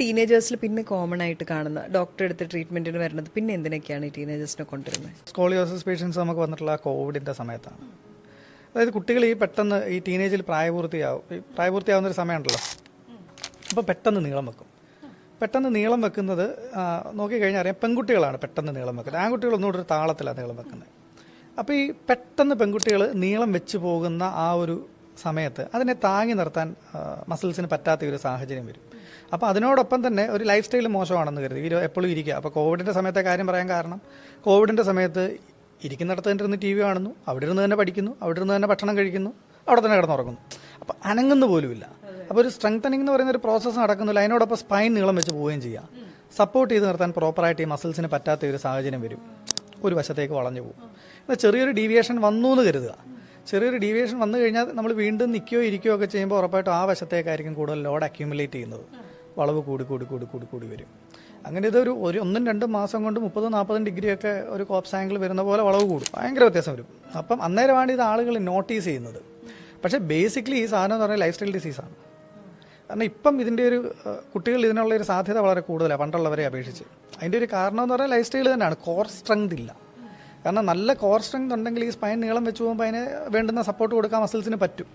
ടീനേജേഴ്സിൽ പിന്നെ കോമൺ ആയിട്ട് കാണുന്ന ഡോക്ടർ എടുത്ത് ട്രീറ്റ്മെന്റിന് വരുന്നത് പിന്നെ എന്തിനൊക്കെയാണ് ഈ ടീനേജേഴ്സിനെ കൊണ്ടുവരുന്നത്? സ്കോളിയോസിസ് പേഷ്യൻസ് നമുക്ക് വന്നിട്ടുള്ള കോവിഡിന്റെ സമയത്താണ്. അതായത് കുട്ടികൾ ഈ പെട്ടെന്ന് ഈ ടീനേജിൽ പ്രായപൂർത്തിയാവും പ്രായപൂർത്തിയാവുന്ന ഒരു സമയമുണ്ടല്ലോ. അപ്പോൾ പെട്ടെന്ന് നീളം വെക്കും. പെട്ടെന്ന് നീളം വെക്കുന്നത് നോക്കിക്കഴിഞ്ഞാൽ അറിയാം പെൺകുട്ടികളാണ് പെട്ടെന്ന് നീളം വെക്കുന്നത്. ആൺകുട്ടികൾ ഒന്നുകൂടെ ഒരു താളത്തിലാണ് നീളം വെക്കുന്നത്. അപ്പോൾ ഈ പെട്ടെന്ന് പെൺകുട്ടികൾ നീളം വെച്ച് പോകുന്ന ആ ഒരു സമയത്ത് അതിനെ താങ്ങി നിർത്താൻ മസിൽസിന് പറ്റാത്ത ഒരു സാഹചര്യം വരും. അപ്പോൾ അതിനോടൊപ്പം തന്നെ ഒരു ലൈഫ് സ്റ്റൈൽ മോശമാണെന്ന് കരുതി. ഇരു എപ്പോഴും ഇരിക്കുക. അപ്പോൾ കോവിഡിന്റെ സമയത്തെ കാര്യം പറയാൻ കാരണം കോവിഡിന്റെ സമയത്ത് ഇരിക്കുന്നിടത്ത് തന്നെ ഇരുന്ന് ടി വി കാണുന്നു അവിടെ ഇരുന്ന് തന്നെ പഠിക്കുന്നു അവിടെ ഇരുന്ന് തന്നെ ഭക്ഷണം കഴിക്കുന്നു അവിടെ തന്നെ കിടന്നുറങ്ങുന്നു അപ്പോൾ അനങ്ങുന്ന പോലുമില്ല. അപ്പോൾ ഒരു സ്ട്രെങ്തനിങ് എന്ന് പറയുന്ന ഒരു പ്രോസസ്സ് നടക്കുന്നില്ല. അതിനോടൊപ്പം സ്പൈൻ നീളം വെച്ച് പോവുകയും ചെയ്യാം. സപ്പോർട്ട് ചെയ്ത് നിർത്താൻ പ്രോപ്പറായിട്ട് ഈ മസിൽസിന് പറ്റാത്ത ഒരു സാഹചര്യം വരും. ഒരു വശത്തേക്ക് വളഞ്ഞു പോകും. എന്നാൽ ചെറിയൊരു ഡീവിയേഷൻ വന്നു എന്ന് കരുതുക. ചെറിയൊരു ഡീവിയേഷൻ വന്നു കഴിഞ്ഞാൽ നമ്മൾ വീണ്ടും നിൽക്കുകയോ ഇരിക്കുകയോ ഒക്കെ ചെയ്യുമ്പോൾ ഉറപ്പായിട്ടും ആ വശത്തേക്കായിരിക്കും കൂടുതൽ ലോഡ് അക്യൂമുലേറ്റ് ചെയ്യുന്നത്. വളവ് കൂടി കൂടി കൂടി കൂടി കൂടി വരും. അങ്ങനെ ഇതൊരു ഒരു ഒന്നും രണ്ടും മാസം കൊണ്ട് മുപ്പതും നാൽപ്പതും ഡിഗ്രിയൊക്കെ ഒരു കോപ്സ് ആംഗിൾ വരുന്ന പോലെ വളവ് കൂടും. ഭയങ്കര വ്യത്യാസം വരും. അപ്പം അന്നേരമാണ് ഇത് ആളുകൾ നോട്ടീസ് ചെയ്യുന്നത്. പക്ഷേ ബേസിക്കലി ഈ സാധനം എന്ന് പറഞ്ഞാൽ ലൈഫ് സ്റ്റൈൽ ഡിസീസാണ് കാരണം ഇപ്പം ഇതിന്റെ ഒരു കുട്ടികൾ ഇതിനുള്ള ഒരു സാധ്യത വളരെ കൂടുതലാണ് പണ്ടുള്ളവരെ അപേക്ഷിച്ച്. അതിന്റെ ഒരു കാരണം എന്ന് പറഞ്ഞാൽ ലൈഫ് സ്റ്റൈൽ തന്നെയാണ്. കോർ സ്ട്രെങ്ത് ഇല്ല. കാരണം നല്ല കോർ സ്ട്രെങ്ത് ഉണ്ടെങ്കിൽ ഈ സ്പൈൻ നീളം വെച്ച് പോകുമ്പോൾ അതിന് വേണ്ടുന്ന സപ്പോർട്ട് കൊടുക്കാൻ മസിൽസിന് പറ്റും.